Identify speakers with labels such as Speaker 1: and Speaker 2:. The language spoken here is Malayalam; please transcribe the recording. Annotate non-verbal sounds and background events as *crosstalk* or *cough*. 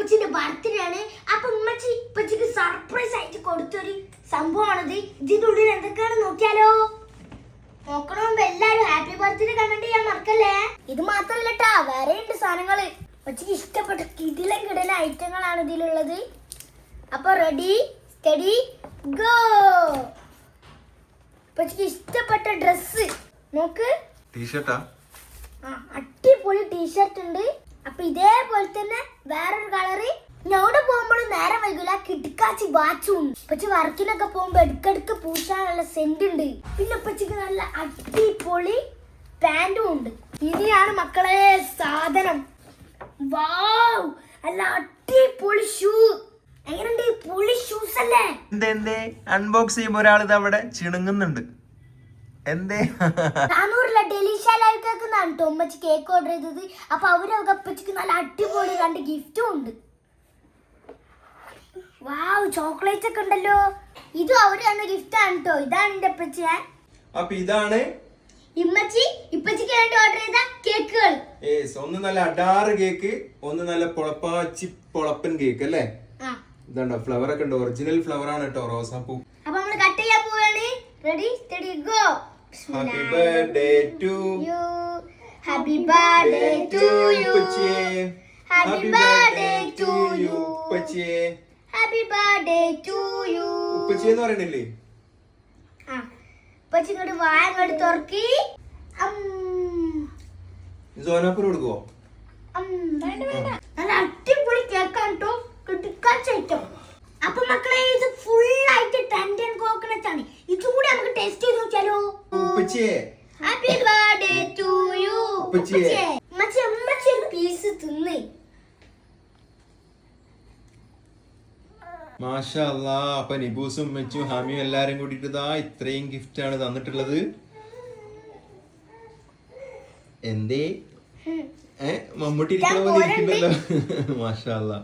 Speaker 1: ഉപ്പച്ചിന്റെ ബർത്ത്ഡേ ആണ്. അപ്പൊ ഉമ്മച്ചി ഉപ്പച്ചിക്ക് സർപ്രൈസ് ആയിട്ട് കൊടുത്തൊരു സംഭവമാണത്. ഇതിന്റെ ഉള്ളിൽ എന്തൊക്കെയാണ് നോക്കിയാലോ? നോക്കണ മുമ്പ് എല്ലാരും ഹാപ്പി ബർത്ത്ഡേ കമന്റ് ചെയ്യാൻ മറക്കല്ലേ? ഇത് മാത്രല്ല ട്ടാ വേറെ ഉണ്ട് സാധനങ്ങൾ. ഉപ്പച്ചിക്ക് ഇഷ്ടപ്പെട്ട കിടിലൻ കിടിലൻ ഐറ്റങ്ങളാണ് ഇതിലുള്ളത്. അപ്പൊ റെഡി സ്റ്റഡി ഗോ ഉപ്പച്ചിക്ക് ഇഷ്ടപ്പെട്ട ഡ്രസ്സ് നോക്ക്.
Speaker 2: ടീഷർട്ടാ
Speaker 1: ആ? അടിപൊളി ടീഷർട്ട് ഉണ്ട്. അപ്പൊ ഇതേപോലെ തന്നെ വേറൊരു കളറ്. ഞവിടെ പോകുമ്പോൾ നേരെ വൈകില്ല കിടക്കാച്ചി വാച്ചും. പക്ഷെ വർക്കിനൊക്കെ പോകുമ്പോ ഇടക്കിടക്ക് പൂശാനുള്ള സെന്റ് ഉണ്ട്. പിന്നെ പച്ചക്ക് നല്ല അടിപൊളി പാന്റും ഉണ്ട്. ഇനിയാണ് മക്കളെ സാധനം. വാവ്! അല്ല അടിപൊളി ഷൂ. എങ്ങനെയുണ്ട്? പൊളി ഷൂസ് അല്ലേ?
Speaker 2: എന്തേ അൺബോക്സ് ചെയ്യുമ്പോ ഒരാൾ ഇത് അവിടെ ചിണുങ്ങുന്നുണ്ട്. എന്തേ?
Speaker 1: നാനൂറിലെ ഡെലിഷ ലൈവ് കേക്ക് എന്നാണ് കേട്ടോ ഉമ്മച്ചി കേക്ക് ഓർഡർ ചെയ്തത്. അപ്പൊ അവരൊക്കെ അപ്പച്ചിക്ക് നല്ല അടിപൊളി രണ്ട് ഗിഫ്റ്റും ഉണ്ട്. വാവ് ചോക്ലേറ്റ്സ് ഒക്കെ ഉണ്ടല്ലോ. ഇതും അവർ തന്ന ഗിഫ്റ്റ് ആണ് കേട്ടോ ഇതാണ് എന്റെ അപ്പച്ചി
Speaker 2: അപ്പൊ ഇതാണ്?
Speaker 1: ഇമ്മച്ചി ഇപ്പച്ചിക്ക് വേണ്ടി ഓർഡർ ചെയ്ത കേക്കുകൾ
Speaker 2: ഏസ് ഒന്ന് നല്ല അടാറ് കേക്ക് ഒന്ന് നല്ല പൊളപ്പാച്ചി പൊളപ്പൻ കേക്ക് അല്ലേ?
Speaker 1: ആ.
Speaker 2: ഇതുണ്ടോ ഫ്ലവർ ഒക്കെ ഉണ്ട്. ഒറിജിനൽ ഫ്ലവർ ആണ് കേട്ടോ റോസാപ്പൂ.
Speaker 1: അപ്പൊ നമ്മൾ കട്ട് ചെയ്യാൻ പോവാണ് ready steady go
Speaker 2: happy birthday to
Speaker 1: you happy birthday to you
Speaker 2: Happy birthday to you. ഉപ്പച്ചിയെ
Speaker 1: ഹാപ്പി ബർത്ത്ഡേ ടു യു
Speaker 2: ഉപ്പച്ചി എന്ന് പറയണില്ലേ?
Speaker 1: ആ. ഉപ്പച്ചി ഇങ്ങോട്ട് വായ അങ്ങോട്ട് തുറക്കി. അം,
Speaker 2: സോനാപ്പൂർ കൊടുക്കുവോ?
Speaker 1: അം. നല്ല അടിപൊളി കേക്കാണ് കേട്ടോ കിട്ടിക്കാച്ചൈറ്റം അപ്പൊ മക്കളെ ഇത് ഫുൾ ആയിട്ട് ടെൻഡ് ആൻഡ് കോക്കനട്ട് ആണ് ഇതും കൂടി നമുക്ക് ടേസ്റ്റ് ചെയ്ത് നോക്കിയാലോ
Speaker 2: ഉപ്പച്ചിയെ
Speaker 1: ഹാപ്പി ബർത്ത്ഡേ ടു യു
Speaker 2: ഉപ്പച്ചിയെ.
Speaker 1: മച്ചി ഉമ്മച്ചി ഒരു പീസ് തിന്ന്.
Speaker 2: മാഷാ അല്ലാ അപ്പൊ നിബൂസും മെച്ചും ഹാമിയും എല്ലാരും കൂടിയിട്ട് ഇതാ ഇത്രയും ഗിഫ്റ്റ് ആണ് തന്നിട്ടുള്ളത്. എന്തേ? ഏ മമ്മൂട്ടി ഇരിക്കുന്ന പോലെ ഇരിക്കുന്നല്ലോ. *laughs* മാഷാ അല്ലാ